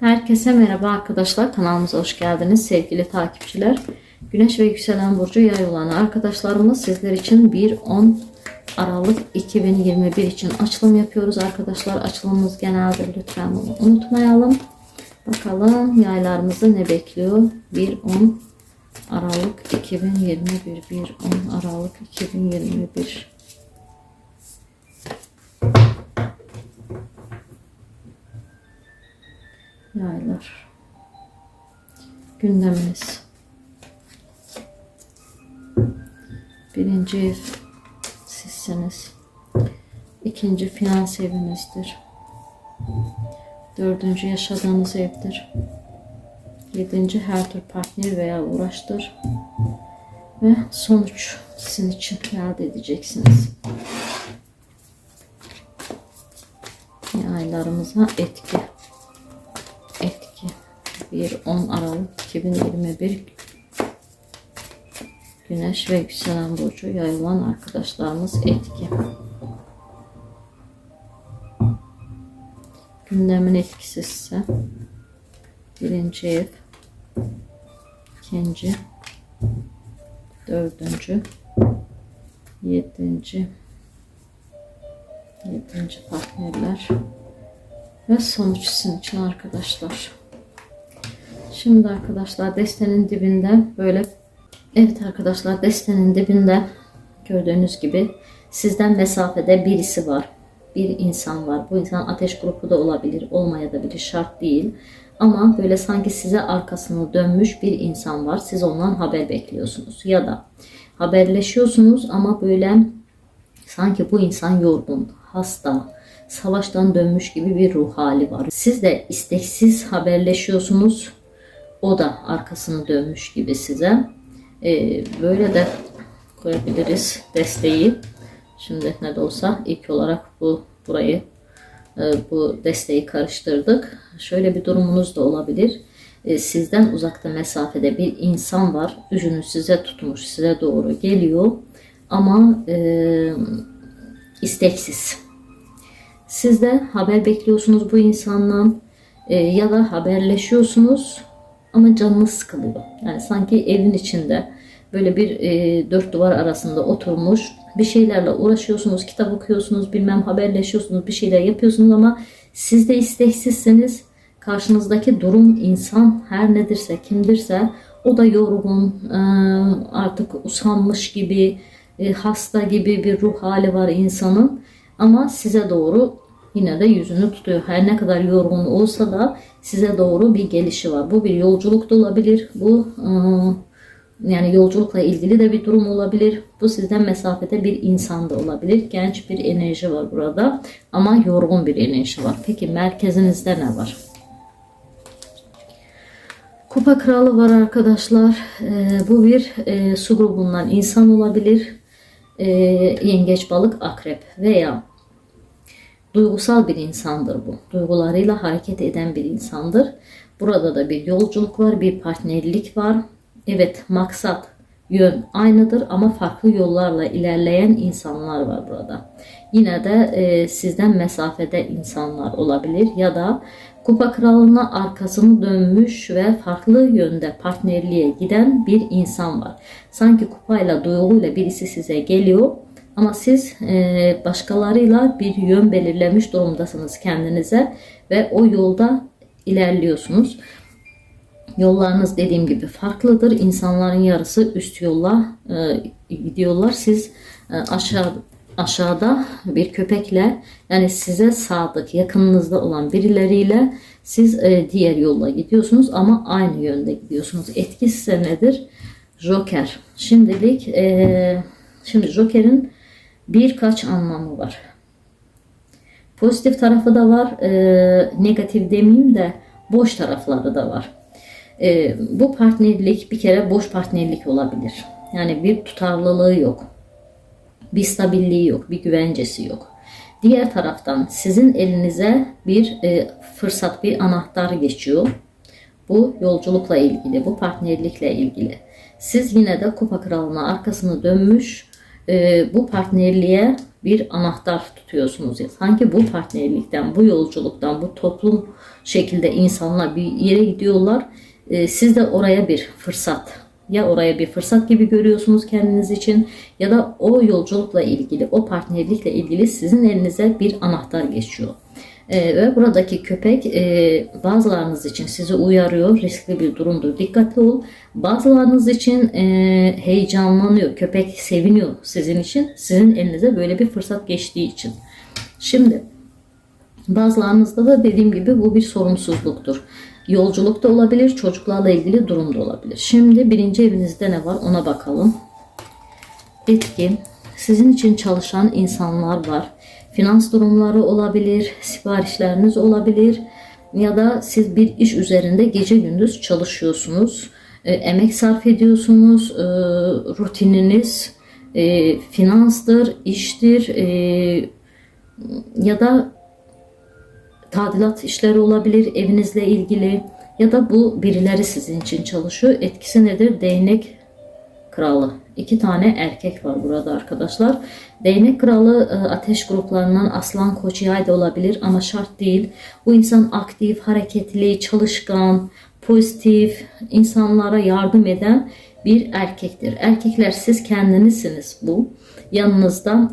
Herkese merhaba arkadaşlar. Kanalımıza hoş geldiniz sevgili takipçiler. Güneş ve yükselen burcu yay olan arkadaşlarımız sizler için 1-10 Aralık 2021 için açılım yapıyoruz arkadaşlar. Açılımımız genelde lütfen bunu unutmayalım. Bakalım yaylarımızı ne bekliyor? 1-10 Aralık 2021 1-10 Aralık 2021 Yaylar. Gündeminiz. Birinci ev sizsiniz. İkinci finans evinizdir. Dördüncü yaşadığınız evdir. Yedinci her tür partner veya uğraştır. Ve sonuç sizin için elde edeceksiniz. Yaylarımıza etki 1-10 Aralık 2021 Güneş ve yükselen burcu yayılan arkadaşlarımız etki. Gündemin etkisi ise birinci ev, ikinci, dördüncü, yedinci, yedinci partnerler ve sonuç için arkadaşlar. Şimdi arkadaşlar destenin dibinde böyle evet arkadaşlar destenin dibinde gördüğünüz gibi sizden mesafede birisi var. Bir insan var. Bu insan ateş grubu da olabilir, olmayabilir, şart değil. Ama böyle sanki size arkasını dönmüş bir insan var. Siz ondan haber bekliyorsunuz. Ya da haberleşiyorsunuz ama böyle sanki bu insan yorgun, hasta, savaştan dönmüş gibi bir ruh hali var. Siz de isteksiz haberleşiyorsunuz. O da arkasını dönmüş gibi size. Ee, böyle de koyabiliriz desteği. Şimdi ne de olsa ilk olarak bu burayı e, bu desteği karıştırdık. Şöyle bir durumunuz da olabilir. E, sizden uzakta mesafede bir insan var. Yüzünü size tutmuş, size doğru geliyor. Ama e, isteksiz. Siz de haber bekliyorsunuz bu insandan e, ya da haberleşiyorsunuz ama canınız sıkılıyor. Yani sanki evin içinde böyle bir e, dört duvar arasında oturmuş bir şeylerle uğraşıyorsunuz, kitap okuyorsunuz, bilmem haberleşiyorsunuz, bir şeyler yapıyorsunuz ama siz de isteksizsiniz. Karşınızdaki durum insan her nedirse, kimdirse o da yorgun, e, artık usanmış gibi, e, hasta gibi bir ruh hali var insanın. Ama size doğru yine de yüzünü tutuyor. Her ne kadar yorgun olsa da size doğru bir gelişi var. Bu bir yolculuk da olabilir. Bu e, yani yolculukla ilgili de bir durum olabilir. Bu sizden mesafede bir insan da olabilir. Genç bir enerji var burada ama yorgun bir enerji var. Peki merkezinizde ne var? Kupa kralı var arkadaşlar. Ee, bu bir e, su grubundan insan olabilir. Ee, yengeç, balık, akrep veya duygusal bir insandır bu. Duygularıyla hareket eden bir insandır. Burada da bir yolculuk var, bir partnerlik var. Evet, maksat, yön aynıdır ama farklı yollarla ilerleyen insanlar var burada. Yine de e, sizden mesafede insanlar olabilir ya da Kupa Kralı'na arkasını dönmüş ve farklı yönde partnerliğe giden bir insan var. Sanki kupayla, duyguyla birisi size geliyor ama siz e, başkalarıyla bir yön belirlemiş durumdasınız kendinize ve o yolda ilerliyorsunuz. Yollarınız dediğim gibi farklıdır. İnsanların yarısı üst yolla e, gidiyorlar. Siz e, aşağı aşağıda bir köpekle yani size sadık yakınınızda olan birileriyle siz e, diğer yolla gidiyorsunuz ama aynı yönde gidiyorsunuz. Etkisi nedir? Joker. Şimdilik e, şimdi Joker'in birkaç anlamı var. Pozitif tarafı da var. E, negatif demeyeyim de boş tarafları da var. E, bu partnerlik bir kere boş partnerlik olabilir. Yani bir tutarlılığı yok. Bir stabilliği yok, bir güvencesi yok. Diğer taraftan sizin elinize bir e, fırsat, bir anahtar geçiyor. Bu yolculukla ilgili, bu partnerlikle ilgili. Siz yine de kupa kralına arkasını dönmüş e, bu partnerliğe bir anahtar tutuyorsunuz. ya. Sanki bu partnerlikten, bu yolculuktan, bu toplum şekilde insanlar bir yere gidiyorlar. E, siz de oraya bir fırsat ya oraya bir fırsat gibi görüyorsunuz kendiniz için ya da o yolculukla ilgili, o partnerlikle ilgili sizin elinize bir anahtar geçiyor. Ee, ve buradaki köpek e, bazılarınız için sizi uyarıyor. Riskli bir durumdur. Dikkatli ol. Bazılarınız için e, heyecanlanıyor. Köpek seviniyor sizin için. Sizin elinize böyle bir fırsat geçtiği için. Şimdi bazılarınızda da dediğim gibi bu bir sorumsuzluktur. Yolculukta olabilir, çocuklarla ilgili durumda olabilir. Şimdi birinci evinizde ne var ona bakalım. Etki, sizin için çalışan insanlar var. Finans durumları olabilir, siparişleriniz olabilir ya da siz bir iş üzerinde gece gündüz çalışıyorsunuz. E, emek sarf ediyorsunuz, e, rutininiz e, finanstır, iştir e, ya da tadilat işleri olabilir evinizle ilgili ya da bu birileri sizin için çalışıyor. Etkisi nedir? Değnek kralı. İki tane erkek var burada arkadaşlar. Değnek kralı e, ateş gruplarından aslan koç yay da olabilir ama şart değil. Bu insan aktif, hareketli, çalışkan, pozitif, insanlara yardım eden bir erkektir. Erkekler siz kendinizsiniz bu. Yanınızda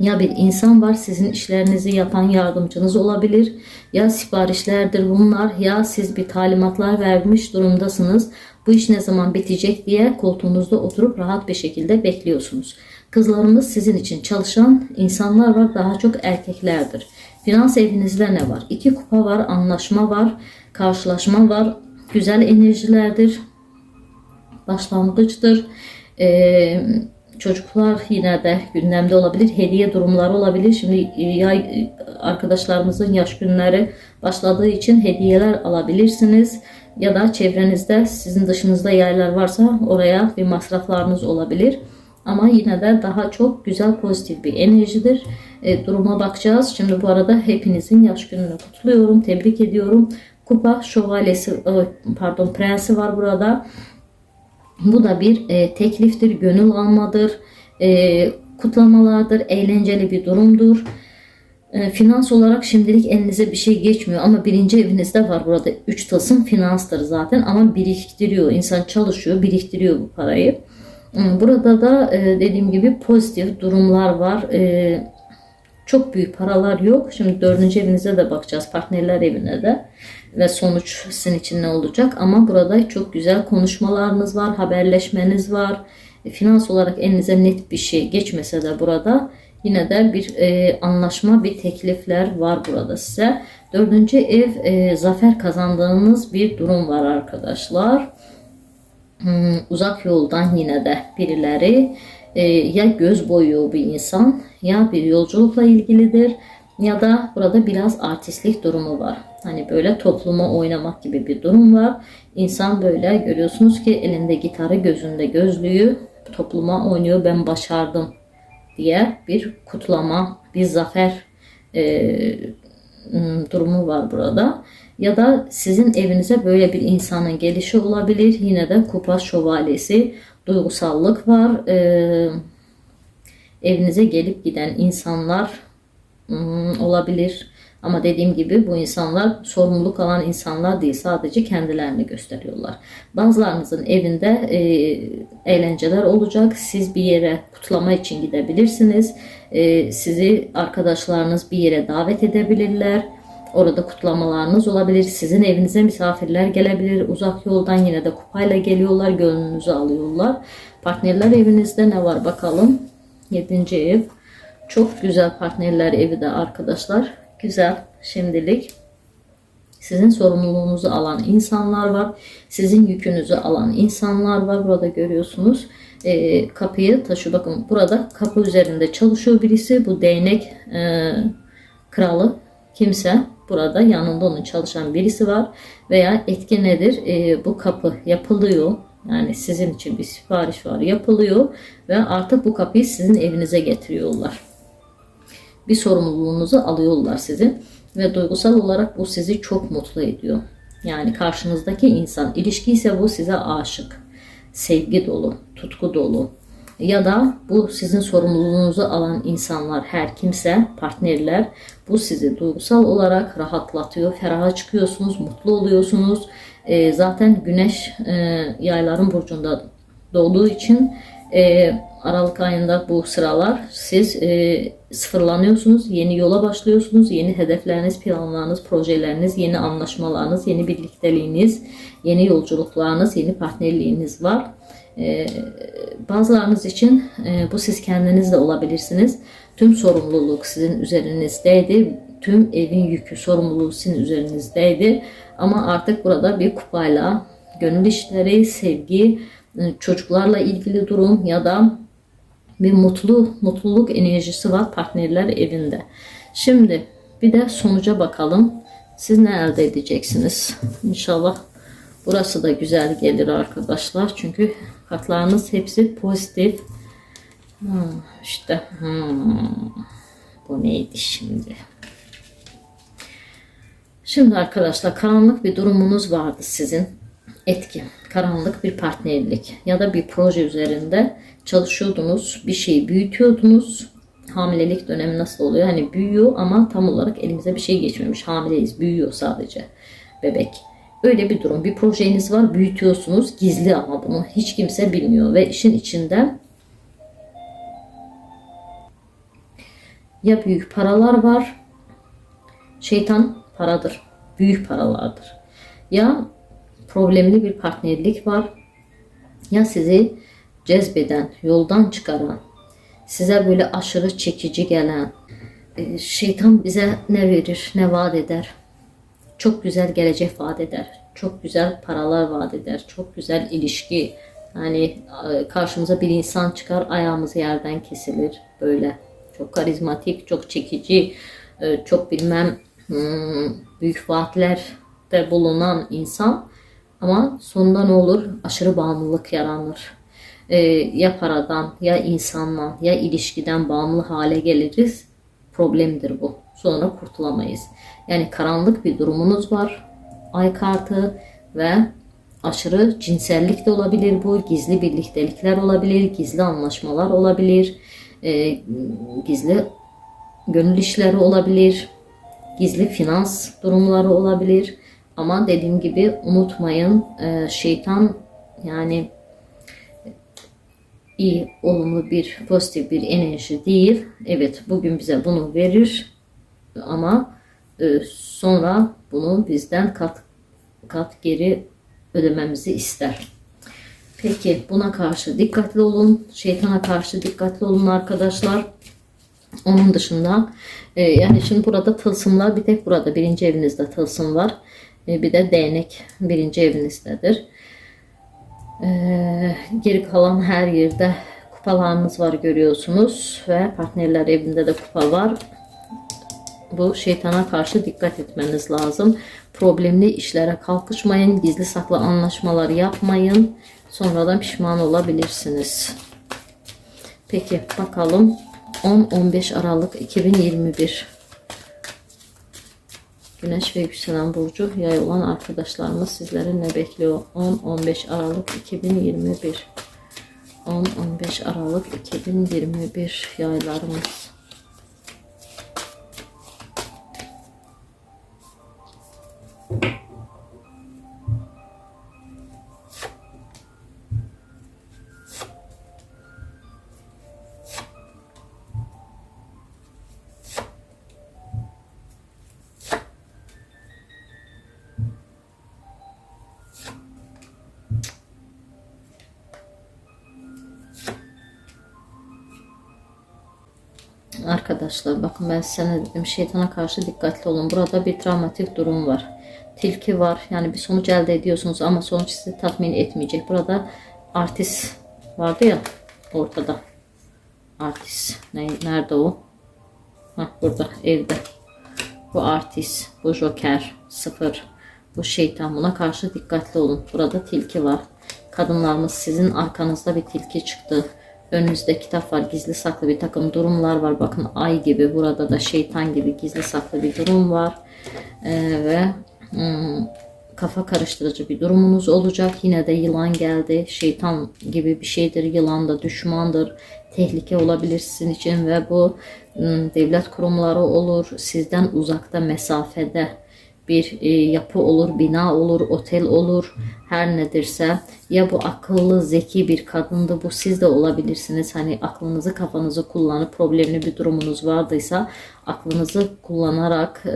ya bir insan var sizin işlerinizi yapan yardımcınız olabilir ya siparişlerdir bunlar ya siz bir talimatlar vermiş durumdasınız. Bu iş ne zaman bitecek diye koltuğunuzda oturup rahat bir şekilde bekliyorsunuz. Kızlarımız sizin için çalışan insanlar var daha çok erkeklerdir. Finans evinizde ne var? İki kupa var, anlaşma var, karşılaşma var, güzel enerjilerdir, başlangıçtır. Ee, çocuklar yine de gündemde olabilir. Hediye durumları olabilir. Şimdi e, yay e, arkadaşlarımızın yaş günleri başladığı için hediyeler alabilirsiniz. Ya da çevrenizde sizin dışınızda yaylar varsa oraya bir masraflarınız olabilir. Ama yine de daha çok güzel pozitif bir enerjidir. E, duruma bakacağız. Şimdi bu arada hepinizin yaş gününü kutluyorum. Tebrik ediyorum. Kupa şövalyesi e, pardon prensi var burada. Bu da bir e, tekliftir, gönül almadır, e, kutlamalardır, eğlenceli bir durumdur. E, finans olarak şimdilik elinize bir şey geçmiyor ama birinci evinizde var burada 3 tasım finanstır zaten ama biriktiriyor. İnsan çalışıyor, biriktiriyor bu parayı. E, burada da e, dediğim gibi pozitif durumlar var. Çok büyük paralar yok. Şimdi dördüncü evinize de bakacağız. Partnerler evine de. Ve sonuç sizin için ne olacak? Ama burada çok güzel konuşmalarınız var. Haberleşmeniz var. Finans olarak elinize net bir şey geçmese de burada yine de bir e, anlaşma, bir teklifler var burada size. Dördüncü ev e, zafer kazandığınız bir durum var arkadaşlar. Hmm, uzak yoldan yine de birileri e, ya göz boyuyor bir insan ya bir yolculukla ilgilidir ya da burada biraz artistlik durumu var. Hani böyle topluma oynamak gibi bir durum var. İnsan böyle görüyorsunuz ki elinde gitarı gözünde gözlüğü topluma oynuyor ben başardım diye bir kutlama bir zafer e, durumu var burada. Ya da sizin evinize böyle bir insanın gelişi olabilir. Yine de kupa şövalyesi duygusallık var. Ee, evinize gelip giden insanlar olabilir. Ama dediğim gibi bu insanlar sorumluluk alan insanlar değil. Sadece kendilerini gösteriyorlar. Bazılarınızın evinde e, eğlenceler olacak. Siz bir yere kutlama için gidebilirsiniz. E, sizi arkadaşlarınız bir yere davet edebilirler. Orada kutlamalarınız olabilir. Sizin evinize misafirler gelebilir. Uzak yoldan yine de kupayla geliyorlar. Gönlünüzü alıyorlar. Partnerler evinizde ne var bakalım. Yedinci ev. Çok güzel partnerler evi de arkadaşlar. Güzel şimdilik. Sizin sorumluluğunuzu alan insanlar var. Sizin yükünüzü alan insanlar var. Burada görüyorsunuz. E, kapıyı taşı bakın burada kapı üzerinde çalışıyor birisi. Bu değnek e, kralı kimse burada yanında onun çalışan birisi var veya etki nedir? E, bu kapı yapılıyor. Yani sizin için bir sipariş var yapılıyor ve artık bu kapıyı sizin evinize getiriyorlar. Bir sorumluluğunuzu alıyorlar sizin ve duygusal olarak bu sizi çok mutlu ediyor. Yani karşınızdaki insan ilişki ise bu size aşık, sevgi dolu, tutku dolu. ya da bu sizin sorumluluğunuzu alan insanlar her kimse partnerler bu sizi duygusal olarak rahatlatıyor. Feraha çıkıyorsunuz, mutlu oluyorsunuz. E, zaten güneş e, yayların burcunda doğduğu için e, Aralık ayında bu sıralar siz e, sıfırlanıyorsunuz, yeni yola başlıyorsunuz, yeni hedefleriniz, planlarınız, projeleriniz, yeni anlaşmalarınız, yeni birlikteliğiniz, yeni yolculuklarınız, yeni partnerliğiniz var. E, bazılarınız için e, bu siz kendiniz de olabilirsiniz. Tüm sorumluluk sizin üzerinizdeydi. Tüm evin yükü, sorumluluğu sizin üzerinizdeydi. Ama artık burada bir kupayla gönül işleri, sevgi, çocuklarla ilgili durum ya da bir mutlu mutluluk enerjisi var partnerler evinde. Şimdi bir de sonuca bakalım. Siz ne elde edeceksiniz? İnşallah burası da güzel gelir arkadaşlar. Çünkü kartlarınız hepsi pozitif. Hmm, işte hmm, bu neydi şimdi? Şimdi arkadaşlar karanlık bir durumunuz vardı sizin. Etki, karanlık bir partnerlik ya da bir proje üzerinde çalışıyordunuz, bir şeyi büyütüyordunuz. Hamilelik dönemi nasıl oluyor? Hani büyüyor ama tam olarak elimize bir şey geçmemiş. Hamileyiz, büyüyor sadece bebek. Öyle bir durum. Bir projeniz var, büyütüyorsunuz. Gizli ama bunu hiç kimse bilmiyor ve işin içinde ya büyük paralar var. Şeytan paradır. Büyük paralardır. Ya problemli bir partnerlik var. Ya sizi cezbeden, yoldan çıkaran, size böyle aşırı çekici gelen, e, şeytan bize ne verir, ne vaat eder? Çok güzel gelecek vaat eder. Çok güzel paralar vaat eder. Çok güzel ilişki. Yani e, karşımıza bir insan çıkar, ayağımız yerden kesilir. Böyle çok karizmatik, çok çekici, e, çok bilmem hmm, büyük vaatlerde bulunan insan ama sonunda ne olur? Aşırı bağımlılık yaranır. Ee, ya paradan, ya insandan, ya ilişkiden bağımlı hale geliriz. Problemdir bu. Sonra kurtulamayız. Yani karanlık bir durumunuz var. Ay kartı ve aşırı cinsellik de olabilir bu. Gizli birliktelikler olabilir. Gizli anlaşmalar olabilir. E, gizli gönül işleri olabilir. Gizli finans durumları olabilir. Ama dediğim gibi unutmayın e, şeytan yani iyi, olumlu bir pozitif bir enerji değil. Evet bugün bize bunu verir ama e, sonra bunu bizden kat kat geri ödememizi ister. Peki buna karşı dikkatli olun. Şeytana karşı dikkatli olun arkadaşlar. Onun dışında e, yani şimdi burada tılsımlar bir tek burada birinci evinizde tılsım var. E, bir de değnek birinci evinizdedir. E, geri kalan her yerde kupalarınız var görüyorsunuz ve partnerler evinde de kupa var. Bu şeytana karşı dikkat etmeniz lazım. Problemli işlere kalkışmayın. Gizli saklı anlaşmalar yapmayın. Sonradan pişman olabilirsiniz. Peki bakalım 10-15 Aralık 2021 Güneş ve yükselen burcu yay olan arkadaşlarımız sizleri ne bekliyor? 10-15 Aralık 2021 10-15 Aralık 2021 yaylarımız. Arkadaşlar bakın ben size dedim şeytana karşı dikkatli olun. Burada bir travmatik durum var. Tilki var. Yani bir sonuç elde ediyorsunuz ama sonuç sizi tatmin etmeyecek. Burada artist vardı ya ortada. Artist. Ne, nerede o? Hah, burada evde. Bu artist. Bu joker. Sıfır. Bu şeytan. Buna karşı dikkatli olun. Burada tilki var. Kadınlarımız sizin arkanızda bir tilki çıktı. Önünüzde kitap var. Gizli saklı bir takım durumlar var. Bakın ay gibi burada da şeytan gibi gizli saklı bir durum var. Ee, ve hmm, kafa karıştırıcı bir durumunuz olacak. Yine de yılan geldi. Şeytan gibi bir şeydir. Yılan da düşmandır. Tehlike olabilir sizin için ve bu ım, devlet kurumları olur. Sizden uzakta mesafede bir e, yapı olur, bina olur, otel olur, her nedirse ya bu akıllı, zeki bir kadındı, bu siz de olabilirsiniz. Hani aklınızı, kafanızı kullanıp problemli bir durumunuz vardıysa aklınızı kullanarak e,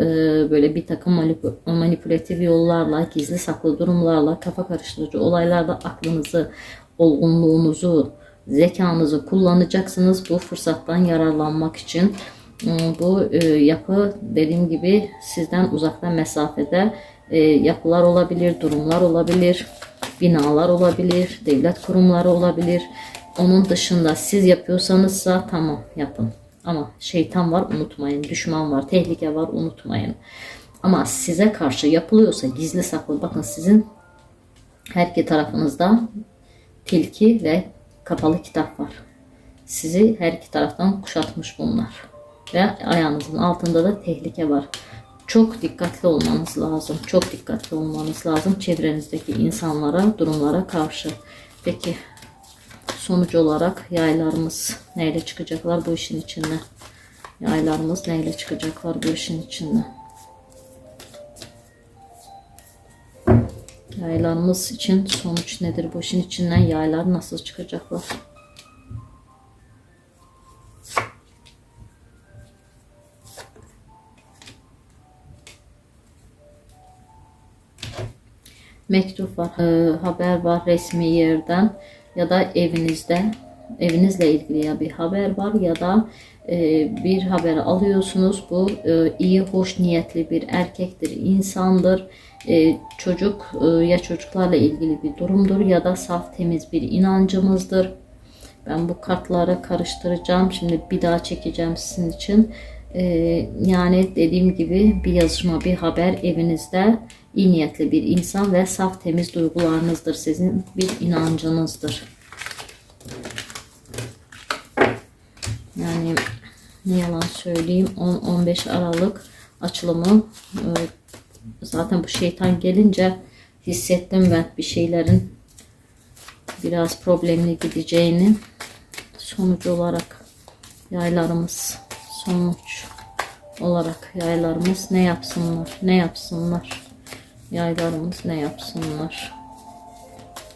böyle bir takım manip- manipülatif yollarla, gizli saklı durumlarla, kafa karıştırıcı olaylarda aklınızı, olgunluğunuzu, zekanızı kullanacaksınız bu fırsattan yararlanmak için. Hmm, Bu e, yapı dediğim gibi sizden uzakta mesafede e, yapılar olabilir, durumlar olabilir, binalar olabilir, devlet kurumları olabilir. Onun dışında siz yapıyorsanızsa tamam yapın. Ama şeytan var unutmayın, düşman var, tehlike var unutmayın. Ama size karşı yapılıyorsa gizli saklı bakın sizin her iki tarafınızda tilki ve kapalı kitap var. Sizi her iki taraftan kuşatmış bunlar. Ve ayağınızın altında da tehlike var. Çok dikkatli olmanız lazım. Çok dikkatli olmanız lazım çevrenizdeki insanlara, durumlara karşı. Peki sonuç olarak yaylarımız neyle çıkacaklar bu işin içinden? Yaylarımız neyle çıkacaklar bu işin içinden? Yaylarımız için sonuç nedir? Bu işin içinden yaylar nasıl çıkacaklar? Mektup var, e, haber var resmi yerden ya da evinizde evinizle ilgili ya bir haber var ya da e, bir haber alıyorsunuz. Bu e, iyi, hoş niyetli bir erkektir, insandır. E, çocuk e, ya çocuklarla ilgili bir durumdur ya da saf temiz bir inancımızdır. Ben bu kartları karıştıracağım. Şimdi bir daha çekeceğim sizin için. Ee, yani dediğim gibi bir yazışma, bir haber evinizde iyi niyetli bir insan ve saf temiz duygularınızdır. Sizin bir inancınızdır. Yani ne yalan söyleyeyim 10-15 Aralık açılımı e, zaten bu şeytan gelince hissettim ben bir şeylerin biraz problemli gideceğini sonuç olarak yaylarımız sonuç olarak yaylarımız ne yapsınlar ne yapsınlar yaylarımız ne yapsınlar?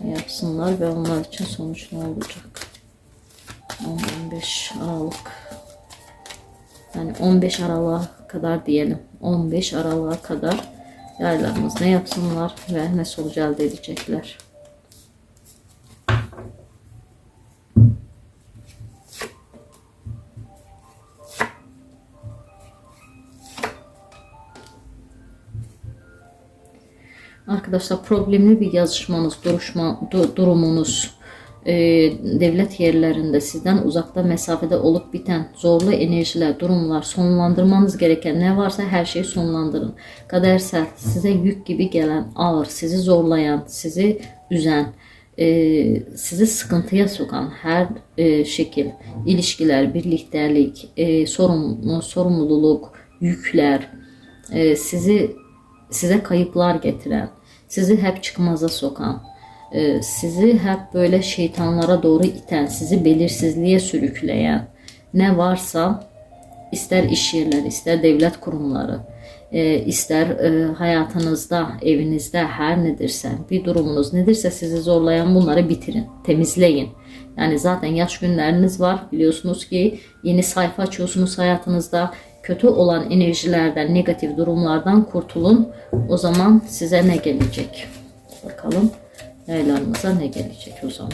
Ne yapsınlar ve onlar için sonuç ne olacak 15 Aralık. Yani 15 Aralık'a kadar diyelim. 15 Aralık'a kadar yaylarımız ne yapsınlar ve ne sonuç elde edecekler Arkadaşlar problemli bir yazışmanız, duruşma, du- durumunuz, e, devlet yerlerinde sizden uzakta mesafede olup biten zorlu enerjiler, durumlar, sonlandırmanız gereken ne varsa her şeyi sonlandırın. Kadersel, size yük gibi gelen, ağır, sizi zorlayan, sizi üzen, e, sizi sıkıntıya sokan her e, şekil, ilişkiler, birliktelik, e, sorumlu, sorumluluk, yükler, e, sizi size kayıplar getiren, sizi hep çıkmaza sokan, e, sizi hep böyle şeytanlara doğru iten, sizi belirsizliğe sürükleyen ne varsa ister iş yerleri, ister devlet kurumları, e, ister e, hayatınızda, evinizde her nedirse, bir durumunuz nedirse sizi zorlayan bunları bitirin, temizleyin. Yani zaten yaş günleriniz var. Biliyorsunuz ki yeni sayfa açıyorsunuz hayatınızda. Kötü olan enerjilerden, negatif durumlardan kurtulun. O zaman size ne gelecek? Bakalım yaylarınıza ne gelecek o zaman?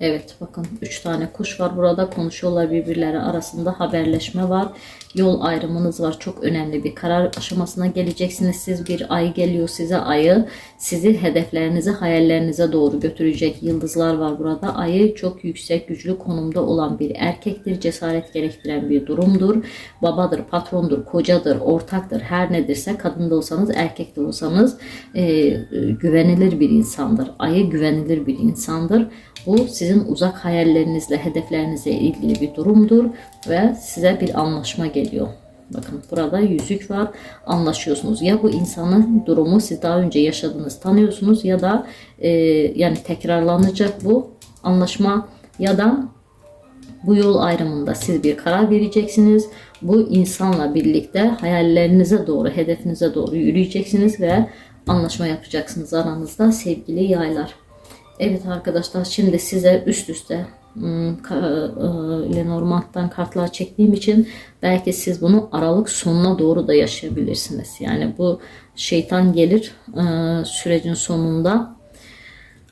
Evet bakın 3 tane kuş var burada konuşuyorlar birbirleri arasında haberleşme var. Yol ayrımınız var. Çok önemli bir karar aşamasına geleceksiniz. Siz bir ay geliyor size ayı sizi hedeflerinize, hayallerinize doğru götürecek yıldızlar var burada. Ayı çok yüksek, güçlü konumda olan bir erkektir. Cesaret gerektiren bir durumdur. Babadır, patrondur, kocadır, ortaktır. Her nedirse kadın da olsanız, erkek de olsanız e, e, güvenilir bir insandır. Ayı güvenilir bir insandır. Bu sizin uzak hayallerinizle, hedeflerinizle ilgili bir durumdur ve size bir anlaşma geliyor. Bakın burada yüzük var. Anlaşıyorsunuz. Ya bu insanın durumu siz daha önce yaşadınız, tanıyorsunuz ya da e, yani tekrarlanacak bu anlaşma ya da bu yol ayrımında siz bir karar vereceksiniz. Bu insanla birlikte hayallerinize doğru, hedefinize doğru yürüyeceksiniz ve anlaşma yapacaksınız aranızda sevgili yaylar. Evet arkadaşlar şimdi size üst üste Lenormand'dan kartlar çektiğim için belki siz bunu Aralık sonuna doğru da yaşayabilirsiniz. Yani bu şeytan gelir e, sürecin sonunda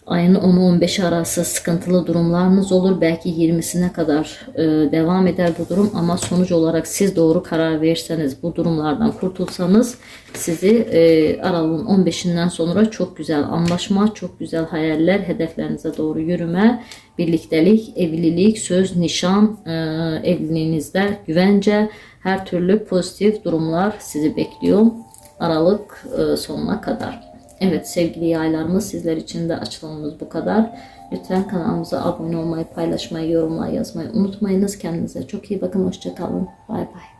ayın 10-15 arası sıkıntılı durumlarınız olur. Belki 20'sine kadar e, devam eder bu durum ama sonuç olarak siz doğru karar verirseniz bu durumlardan kurtulsanız sizi e, aralığın 15'inden sonra çok güzel anlaşma, çok güzel hayaller, hedeflerinize doğru yürüme, birliktelik, evlilik, söz, nişan, e, evliliğinizde güvence, her türlü pozitif durumlar sizi bekliyor. Aralık e, sonuna kadar. Evet sevgili yaylarımız sizler için de açılımımız bu kadar. Lütfen kanalımıza abone olmayı, paylaşmayı, yorumlar yazmayı unutmayınız. Kendinize çok iyi bakın. Hoşçakalın. Bay bay.